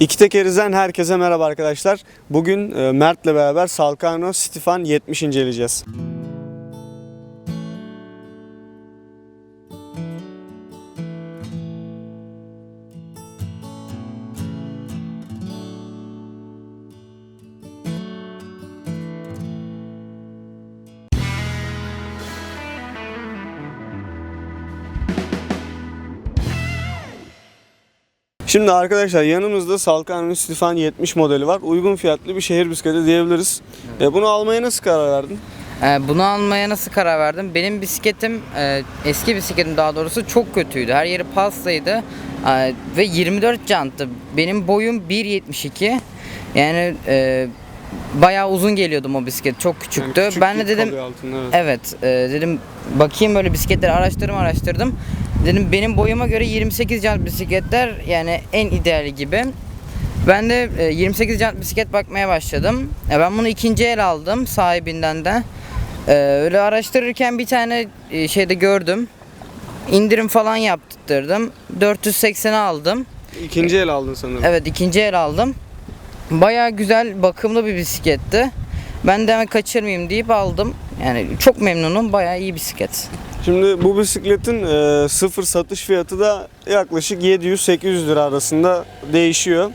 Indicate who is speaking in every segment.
Speaker 1: İki tekerizden herkese merhaba arkadaşlar. Bugün e, Mert'le beraber Salkano Stifan 70 inceleyeceğiz. Şimdi arkadaşlar yanımızda Salkano Stifan 70 modeli var. Uygun fiyatlı bir şehir bisikleti diyebiliriz. E, bunu almaya nasıl karar verdin?
Speaker 2: Ee, bunu almaya nasıl karar verdim? Benim bisikletim, e, eski bisikletim daha doğrusu çok kötüydü. Her yeri pastaydı Ee, ve 24 janttı. Benim boyum 1.72. Yani e, bayağı uzun geliyordum o bisiklet. Çok küçüktü.
Speaker 1: Yani küçük
Speaker 2: ben de dedim
Speaker 1: altında, evet.
Speaker 2: Evet, e, dedim bakayım böyle bisikletleri araştırdım araştırdım. Dedim benim boyuma göre 28 jant bisikletler yani en ideali gibi. Ben de e, 28 jant bisiklet bakmaya başladım. E, ben bunu ikinci el aldım sahibinden de. E, öyle araştırırken bir tane e, şeyde gördüm. İndirim falan yaptırdım. 480'e aldım.
Speaker 1: İkinci el aldın sanırım.
Speaker 2: Evet ikinci el aldım. Baya güzel bakımlı bir bisikletti. Ben de hemen kaçırmayayım deyip aldım. Yani çok memnunum. Baya iyi bisiklet.
Speaker 1: Şimdi bu bisikletin e, sıfır satış fiyatı da yaklaşık 700-800 lira arasında değişiyor.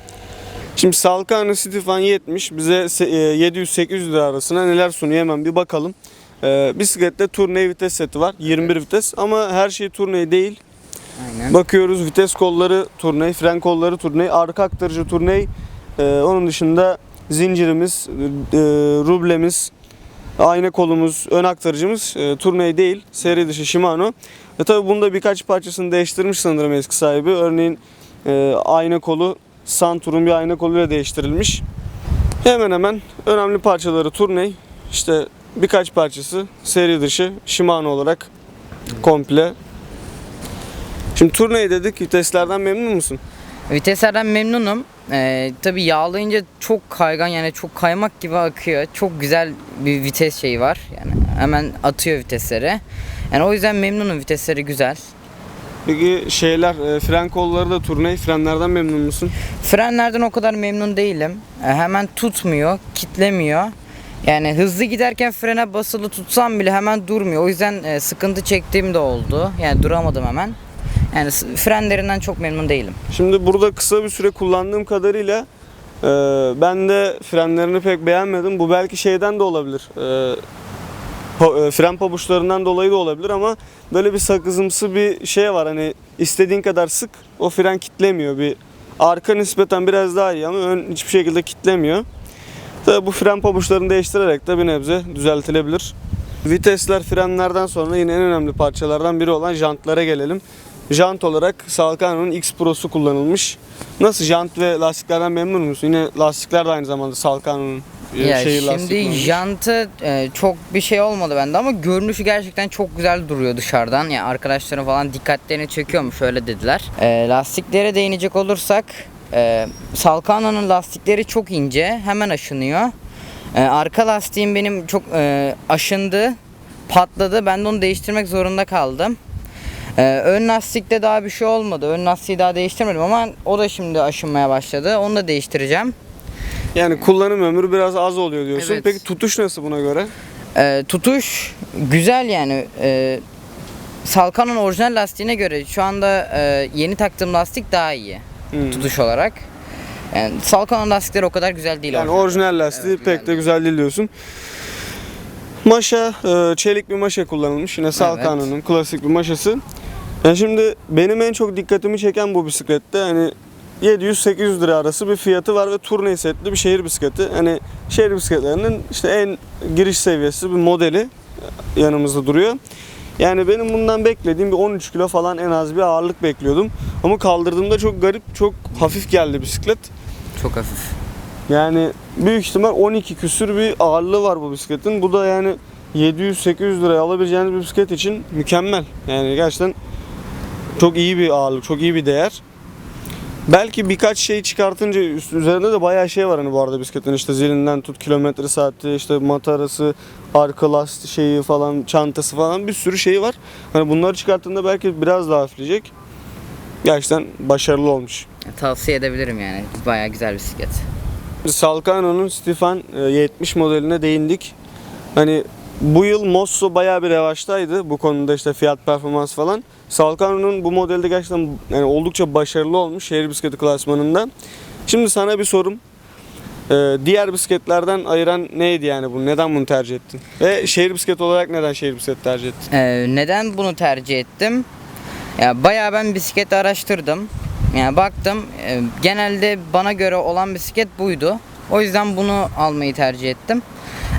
Speaker 1: Şimdi Salkano Stifan 70 bize se- e, 700-800 lira arasında neler sunuyor hemen bir bakalım. E, bisiklette turne vites seti var 21 vites ama her şey turne değil.
Speaker 2: Aynen.
Speaker 1: Bakıyoruz vites kolları turney, fren kolları turney, arka aktarıcı turney. Ee, onun dışında zincirimiz, e, rublemiz, ayna kolumuz, ön aktarıcımız e, turney değil. Seri dışı Shimano. E tabi bunda birkaç parçasını değiştirmiş sanırım eski sahibi. Örneğin e, ayna kolu Santur'un bir ayna koluyla değiştirilmiş. Hemen hemen önemli parçaları turney. İşte birkaç parçası seri dışı Shimano olarak komple Şimdi turneyi dedik, viteslerden memnun musun?
Speaker 2: Viteslerden memnunum. Ee, tabii yağlayınca çok kaygan yani çok kaymak gibi akıyor. Çok güzel bir vites şeyi var. Yani hemen atıyor vitesleri. Yani o yüzden memnunum vitesleri güzel.
Speaker 1: Peki şeyler, e, fren kolları da turney, frenlerden memnun musun?
Speaker 2: Frenlerden o kadar memnun değilim. Ee, hemen tutmuyor, kitlemiyor. Yani hızlı giderken frene basılı tutsam bile hemen durmuyor. O yüzden e, sıkıntı çektiğim de oldu. Yani duramadım hemen. Yani frenlerinden çok memnun değilim.
Speaker 1: Şimdi burada kısa bir süre kullandığım kadarıyla e, ben de frenlerini pek beğenmedim. Bu belki şeyden de olabilir. E, e, fren pabuçlarından dolayı da olabilir ama böyle bir sakızımsı bir şey var. Hani istediğin kadar sık o fren kitlemiyor. Bir arka nispeten biraz daha iyi ama ön hiçbir şekilde kitlemiyor. Tabii bu fren pabuçlarını değiştirerek de bir nebze düzeltilebilir. Vitesler frenlerden sonra yine en önemli parçalardan biri olan jantlara gelelim. Jant olarak Salkano'nun X Pro'su kullanılmış. Nasıl jant ve lastiklerden memnun musun? Yine lastikler de aynı zamanda Salkano'nun e,
Speaker 2: Ya
Speaker 1: lastiği
Speaker 2: şimdi jantı e, çok bir şey olmadı bende ama görünüşü gerçekten çok güzel duruyor dışarıdan. Ya arkadaşlarım falan dikkatlerini çekiyormuş öyle dediler. E, lastiklere değinecek olursak e, Salkano'nun lastikleri çok ince, hemen aşınıyor. E, arka lastiğim benim çok e, aşındı, patladı. Ben de onu değiştirmek zorunda kaldım. E, ön lastikte daha bir şey olmadı. Ön lastiği daha değiştirmedim ama o da şimdi aşınmaya başladı. Onu da değiştireceğim.
Speaker 1: Yani kullanım ömrü biraz az oluyor diyorsun.
Speaker 2: Evet.
Speaker 1: Peki tutuş nasıl buna göre?
Speaker 2: Ee, tutuş güzel yani. Ee, Salkan'ın orijinal lastiğine göre şu anda e, yeni taktığım lastik daha iyi
Speaker 1: Hmm.
Speaker 2: tutuş olarak. Yani Salkan'ın lastikleri o kadar güzel değil.
Speaker 1: Yani
Speaker 2: orijinal.
Speaker 1: orijinal lastiği
Speaker 2: Evet,
Speaker 1: pek de güzel değil diyorsun. Maşa, e, çelik bir maşa kullanılmış. Yine Salkano'nun klasik bir maşası. Yani şimdi benim en çok dikkatimi çeken bu bisiklette hani 700-800 lira arası bir fiyatı var ve turne setli bir şehir bisikleti. Hani şehir bisikletlerinin işte en giriş seviyesi bir modeli yanımızda duruyor. Yani benim bundan beklediğim bir 13 kilo falan en az bir ağırlık bekliyordum. Ama kaldırdığımda çok garip, çok hafif geldi bisiklet.
Speaker 2: Çok hafif.
Speaker 1: Yani büyük ihtimal 12 küsür bir ağırlığı var bu bisikletin. Bu da yani 700-800 liraya alabileceğiniz bir bisiklet için mükemmel. Yani gerçekten çok iyi bir ağırlık, çok iyi bir değer. Belki birkaç şey çıkartınca üst üzerinde de bayağı şey var hani bu arada bisikletin işte zilinden tut kilometre saati işte matarası arka lastik şeyi falan çantası falan bir sürü şey var. Hani bunları çıkarttığında belki biraz daha hafifleyecek. Gerçekten başarılı olmuş.
Speaker 2: Tavsiye edebilirim yani. Bayağı güzel bisiklet.
Speaker 1: Salkano'nun Stefan e, 70 modeline değindik. Hani bu yıl Mosso bayağı bir revaçtaydı bu konuda işte fiyat performans falan. Salkano'nun bu modelde gerçekten yani oldukça başarılı olmuş şehir bisikleti klasmanında. Şimdi sana bir sorum. Ee, diğer bisikletlerden ayıran neydi yani bunu? Neden bunu tercih ettin? Ve şehir bisikleti olarak neden şehir bisikleti tercih ettin?
Speaker 2: Ee, neden bunu tercih ettim? Ya bayağı ben bisikleti araştırdım. Yani baktım e, genelde bana göre olan bisiklet buydu. O yüzden bunu almayı tercih ettim.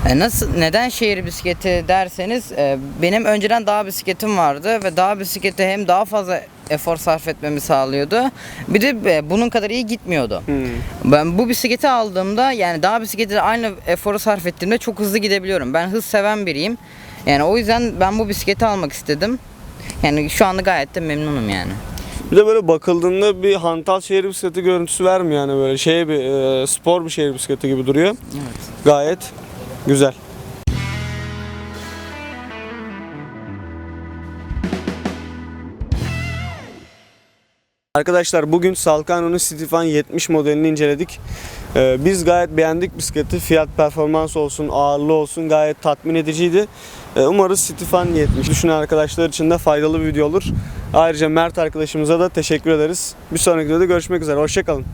Speaker 2: E, nasıl neden şehir bisikleti derseniz e, benim önceden dağ bisikletim vardı ve dağ bisikleti hem daha fazla efor sarf etmemi sağlıyordu. Bir de e, bunun kadar iyi gitmiyordu.
Speaker 1: Hmm.
Speaker 2: Ben bu bisikleti aldığımda yani dağ bisikleti aynı eforu sarf ettiğimde çok hızlı gidebiliyorum. Ben hız seven biriyim. Yani o yüzden ben bu bisikleti almak istedim. Yani şu anda gayet de memnunum yani.
Speaker 1: Bir de böyle bakıldığında bir hantal şehir bisikleti görüntüsü vermiyor yani böyle şey bir e, spor bir şehir bisikleti gibi duruyor.
Speaker 2: Evet.
Speaker 1: Gayet güzel. Arkadaşlar bugün Salkano'nun Stefan 70 modelini inceledik. Ee, biz gayet beğendik bisikleti. Fiyat performans olsun, ağırlığı olsun gayet tatmin ediciydi. Ee, umarız Stefan 70 düşünen arkadaşlar için de faydalı bir video olur. Ayrıca Mert arkadaşımıza da teşekkür ederiz. Bir sonraki videoda görüşmek üzere. Hoşçakalın.